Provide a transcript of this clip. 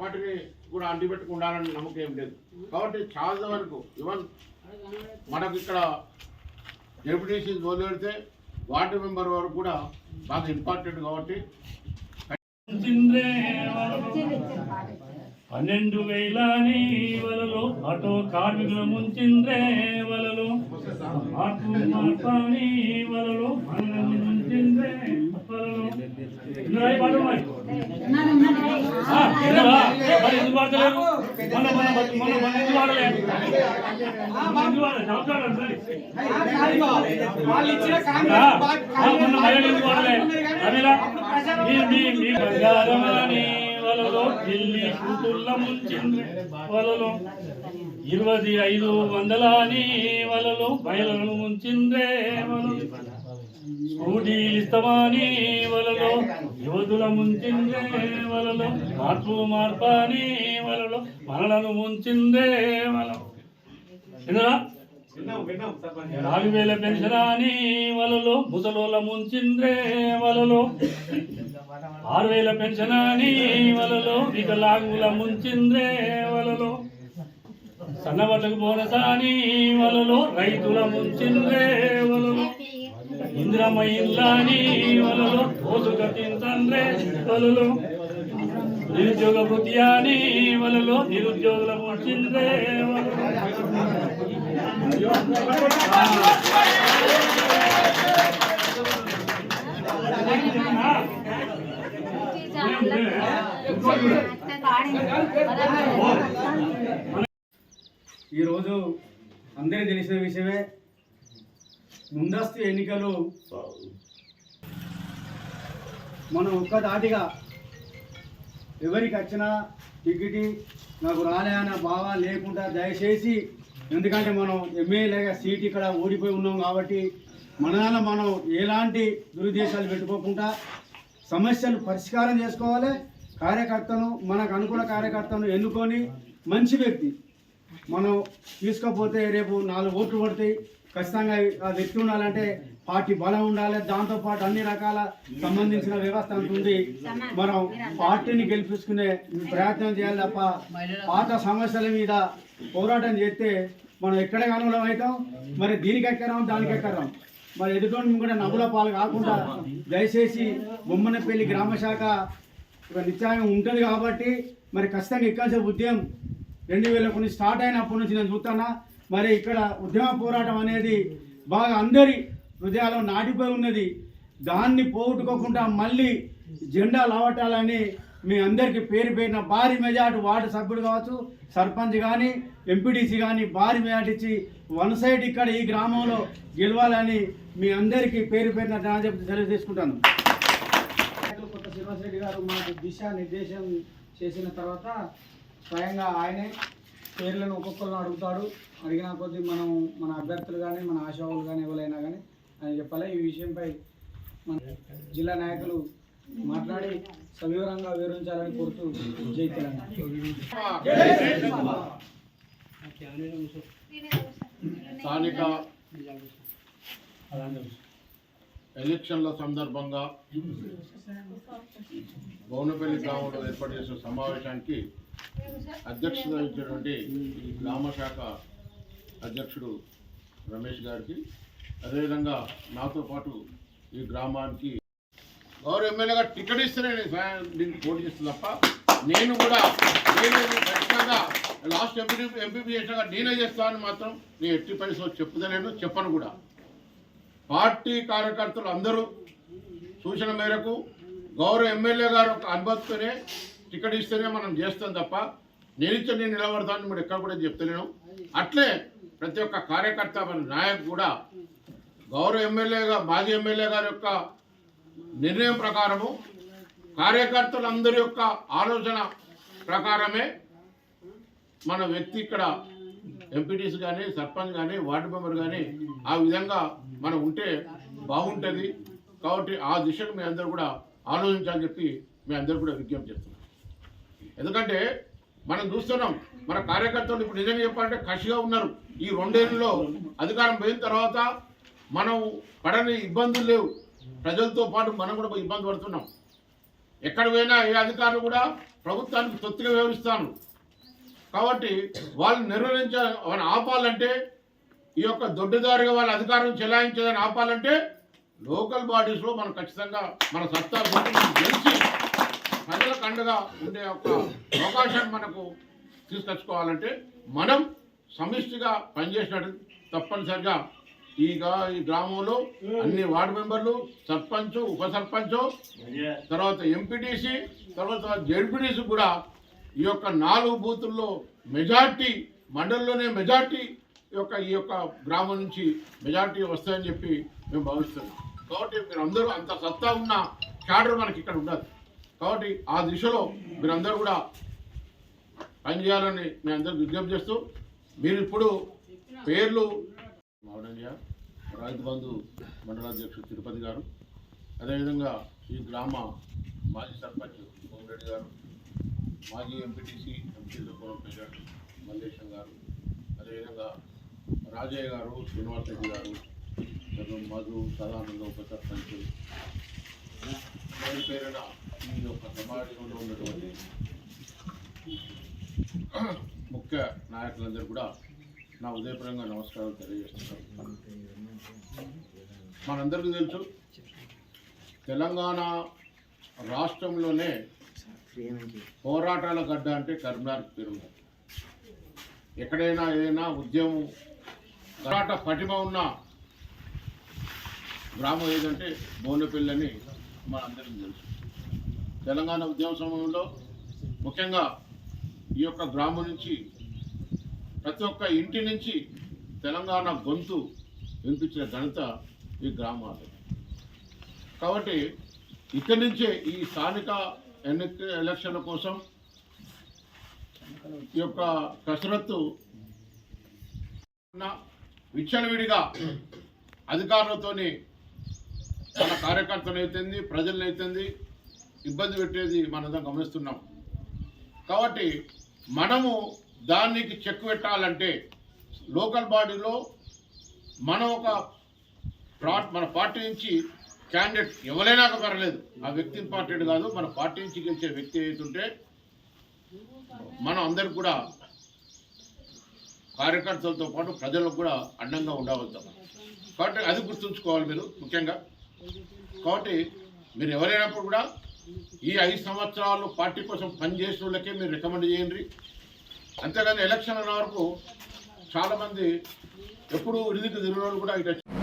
పార్టీని కూడా అంటిపెట్టుకు ఉండాలని నమ్మకం ఏం లేదు. కాబట్టి చాలా వరకు ఈవెన్ మనకు ఇక్కడ డెప్యూటీసీ వదిలిపెడితే వార్డు మెంబర్ వరకు కూడా బాగా ఇంపార్టెంట్ కాబట్టి పన్నెండు వేలని వలలో ఆటో కార్మికుల ముంచింద్రే వలలో. మార్పు మార్పాని వలలో. మనల్ని ముంచింద్రే వలలో మరి ఎందుకు మొన్న మొన్న మొన్న మొన్న ఎందుకు వాడలేదు ఎందుకు మొన్న మహిళలు ఎందుకు మీ మీ బంగారమని వలలో ఢిల్లీ కూతుళ్ళ ముంచింది వలలో. ఇరవై ఐదు వందలని వలలో బయలను ముంచిందే వలలో. స్కూటీలు ఇస్తామని వలలో యువతుల ముంచిందే వలలో మార్పు మార్పని వలలో మనలను ముంచిందే వలలో. ఎందురా నాలుగు వేల పెన్షన్ అని వలలో ముసలోళ్ళ ముంచిందే వలలో. ఆరు వేల పెన్షన్ అని వలలో వికలాంగుల ముంచిందే వలలో. సన్నబట్టకు బోనస్ అని వలలో రైతుల ముంచిందే వలలో. ఇంద్రమ్మ ఇల్లాని వలలో రోజుక తింతండ్రే వలలో. నిరుద్యోగ వృత్తి అని వలలో నిరుద్యోగుల ముంచిందే ఈరోజు అందరికీ తెలిసిన విషయమే ముందస్తు ఎన్నికలు. మనం ఒక్కదాటిగా ఎవరికి వచ్చినా టికెట్ నాకు రాలే అన్న భావం లేకుండా దయచేసి ఎందుకంటే మనం ఎమ్మెల్యేగా సీట్ ఇక్కడ ఓడిపోయి ఉన్నాం కాబట్టి మన మనం ఎలాంటి దురుద్దేశాలు పెట్టుకోకుండా సమస్యలు పరిష్కారం చేసుకోవాలి. కార్యకర్తను మనకు అనుకూల కార్యకర్తను ఎన్నుకొని మంచి వ్యక్తి మనం తీసుకోపోతే రేపు నాలుగు ఓట్లు పడతాయి. ఖచ్చితంగా అది వ్యక్తి ఉండాలంటే పార్టీ బలం ఉండాలి. దాంతోపాటు అన్ని రకాల సంబంధించిన వ్యవస్థ ఉంటుంది మనం పార్టీని గెలిపించుకునే ప్రయత్నం చేయాలి తప్ప పాత సమస్యల మీద పోరాటం చేస్తే మనం ఎక్కడ కనుగొనం అవుతాం? మరి దీనికి ఎక్కరాం? దానికి ఎక్కరాం? మరి ఎదుటి కూడా నవ్వుల పాలు కాకుండా దయచేసి బొమ్మనపల్లి గ్రామ శాఖ నిత్యాయం ఉంటుంది కాబట్టి మరి ఖచ్చితంగా ఇక్కడ ఉద్యమం రెండు వేల కొన్ని స్టార్ట్ అయినప్పటి నుంచి నేను చూస్తున్నా. మరి ఇక్కడ ఉద్యమ పోరాటం అనేది బాగా అందరి హృదయాల్లో నాటిపోయి ఉన్నది. దాన్ని పోగొట్టుకోకుండా మళ్ళీ జెండా లావటాలని మీ అందరికీ పేరు పేరిన భారీ మెజార్టీ వార్డు సభ్యుడు కావచ్చు సర్పంచ్ కానీ ఎంపీడీసీ కానీ భారీ మెజార్టీ ఇచ్చి వన్ సైడ్ ఇక్కడ ఈ గ్రామంలో గెలవాలని మీ అందరికీ పేరు పేరిన చెప్పి తెలియజేసుకుంటాను కొత్త శ్రీనివాస్ గారు మాకు దిశ నిర్దేశం చేసిన తర్వాత స్వయంగా ఆయనే పేర్లను ఒక్కొక్కరిని అడుగుతాడు. అడిగిన కొద్దీ మనం మన అభ్యర్థులు కానీ మన ఆశావులు కానీ ఎవరైనా కానీ ఆయన చెప్పాలి? ఈ విషయంపై మన జిల్లా నాయకులు మాట్లాడి సవివరంగా వివరించాలని కోరుతూ జై తెలంగాణ. స్థానిక ఎలక్షన్ల సందర్భంగా భవనపల్లి గ్రామంలో ఏర్పాటు చేసిన సమావేశానికి అధ్యక్షత వహించినటువంటి గ్రామ శాఖ అధ్యక్షుడు రమేష్ గారికి అదేవిధంగా నాతో పాటు ఈ గ్రామానికి గౌరవ ఎమ్మెల్యేగా టికెట్ ఇస్తేనే నేను దీనికి పోటీ చేస్తుంది తప్ప నేను కూడా నేను ఖచ్చితంగా లాస్ట్ ఎంపీ ఎంపీపీ చేసినాక నేనే చేస్తానని మాత్రం నేను ఎట్టి పరిస్థితుల్లో చెప్పుదలేను చెప్పను కూడా. పార్టీ కార్యకర్తలు అందరూ సూచన మేరకు గౌరవ ఎమ్మెల్యే గారు ఒక అనుభవంతోనే టికెట్ ఇస్తేనే మనం చేస్తాం తప్ప నేను ఇచ్చే నేను మీరు ఎక్కడ కూడా చెప్తలేను. అట్లే ప్రతి ఒక్క కార్యకర్త మన నాయకు కూడా గౌరవ ఎమ్మెల్యేగా మాజీ ఎమ్మెల్యే గారి యొక్క నిర్ణయం ప్రకారము కార్యకర్తలందరి యొక్క ఆలోచన ప్రకారమే మన వ్యక్తి ఇక్కడ ఎంపీటీస్ కానీ సర్పంచ్ కానీ వార్డు మెంబర్ కానీ ఆ విధంగా మనం ఉంటే బాగుంటుంది. కాబట్టి ఆ దిశకు మీ అందరూ కూడా ఆలోచించాలని చెప్పి మీ అందరూ కూడా విజ్ఞప్తి చేస్తున్నాం. ఎందుకంటే మనం చూస్తున్నాం మన కార్యకర్తలు ఇప్పుడు నిజంగా చెప్పాలంటే కసిగా ఉన్నారు. ఈ రెండేళ్ళలో అధికారం పోయిన తర్వాత మనం పడని ఇబ్బందులు లేవు. ప్రజలతో పాటు మనం కూడా ఇబ్బంది పడుతున్నాం. ఎక్కడ పోయినా ఏ అధికారులు కూడా ప్రభుత్వానికి తొత్తుగా వ్యవహరిస్తాను కాబట్టి వాళ్ళు నిర్వహించ వాళ్ళని ఆపాలంటే ఈ యొక్క దొడ్డుదారిగా వాళ్ళ అధికారం చెలాయించేదని ఆపాలంటే లోకల్ బాడీస్లో మనం ఖచ్చితంగా మన సత్తా గెలిచి ప్రజలకు అండగా ఉండే ఒక అవకాశాన్ని మనకు తీసుకొచ్చుకోవాలంటే మనం సమిష్టిగా పనిచేసినట్టు తప్పనిసరిగా ఈ ఈ గ్రామంలో అన్ని వార్డు మెంబర్లు సర్పంచ్ ఉప సర్పంచ్ తర్వాత ఎంపీటీసీ తర్వాత జెడ్పీటీసీ కూడా ఈ యొక్క నాలుగు బూతుల్లో మెజార్టీ మండలంలోనే మెజార్టీ యొక్క ఈ యొక్క గ్రామం నుంచి మెజార్టీ వస్తాయని చెప్పి మేము భావిస్తున్నాం. కాబట్టి మీరు అందరూ అంత సత్తా ఉన్న క్యాడర్ మనకి ఇక్కడ ఉండదు. కాబట్టి ఆ దిశలో మీరందరూ కూడా పనిచేయాలని మీ అందరూ విజ్ఞప్తి చేస్తూ మీరు ఇప్పుడు పేర్లు మావడయ్య రైతు బంధు మండలాధ్యక్షుడు తిరుపతి గారు అదేవిధంగా ఈ గ్రామ మాజీ సర్పంచ్ కోమరెడ్డి గారు మాజీ ఎంపీటీసీ ఎంపీ పేరు మల్లేశం గారు అదేవిధంగా రాజయ్య గారు శ్రీనివాస్ రెడ్డి గారు మధు సదానంద ఉప సర్పంచ్. పేరున? ఈ యొక్క ఉన్నటువంటి ముఖ్య నాయకులందరూ కూడా నా ఉదయపరంగా నమస్కారాలు తెలియజేస్తున్నాను మనందరికీ తెలుసు తెలంగాణ రాష్ట్రంలోనే పోరాటాల గడ్డ అంటే కరీంనగర్ పేరు ఎక్కడైనా ఏదైనా ఉద్యమం పోరాట పటిమ ఉన్న గ్రామం ఏదంటే బోనపల్లి అని మనందరికీ తెలుసు. తెలంగాణ ఉద్యమ సమయంలో ముఖ్యంగా ఈ యొక్క గ్రామం నుంచి ప్రతి ఒక్క ఇంటి నుంచి తెలంగాణ గొంతు వినిపించిన ఘనత ఈ గ్రామాలు. కాబట్టి ఇక్కడి నుంచే ఈ స్థానిక ఎన్నిక ఎలక్షన్ల కోసం ఈ యొక్క కసరత్తు ఉన్న విచ్చలవిడిగా అధికారులతోని మన కార్యకర్తలు అవుతుంది ప్రజలను ఇబ్బంది పెట్టేది మనందరం గమనిస్తున్నాం. కాబట్టి మనము దానికి చెక్ పెట్టాలంటే లోకల్ బాడీలో మనం ఒక మన పార్టీ నుంచి క్యాండిడేట్ ఎవరైనా పర్లేదు ఆ వ్యక్తి ఇంపార్టెంట్ కాదు మన పార్టీ నుంచి గెలిచే వ్యక్తి అవుతుంటే మనం అందరికి కూడా కార్యకర్తలతో పాటు ప్రజలకు కూడా అండంగా ఉండవద్దాం కాబట్టి అది గుర్తుంచుకోవాలి మీరు ముఖ్యంగా. కాబట్టి మీరు ఎవరైనప్పుడు కూడా ఈ ఐదు సంవత్సరాలు పార్టీ కోసం పనిచేసిన వాళ్ళకే మీరు రికమెండ్ చేయండి. అంతేగాని ఎలక్షన్ అన్న వరకు చాలామంది ఎప్పుడు ఇడిదికి తిరిగిన వాళ్ళు కూడా ఇటు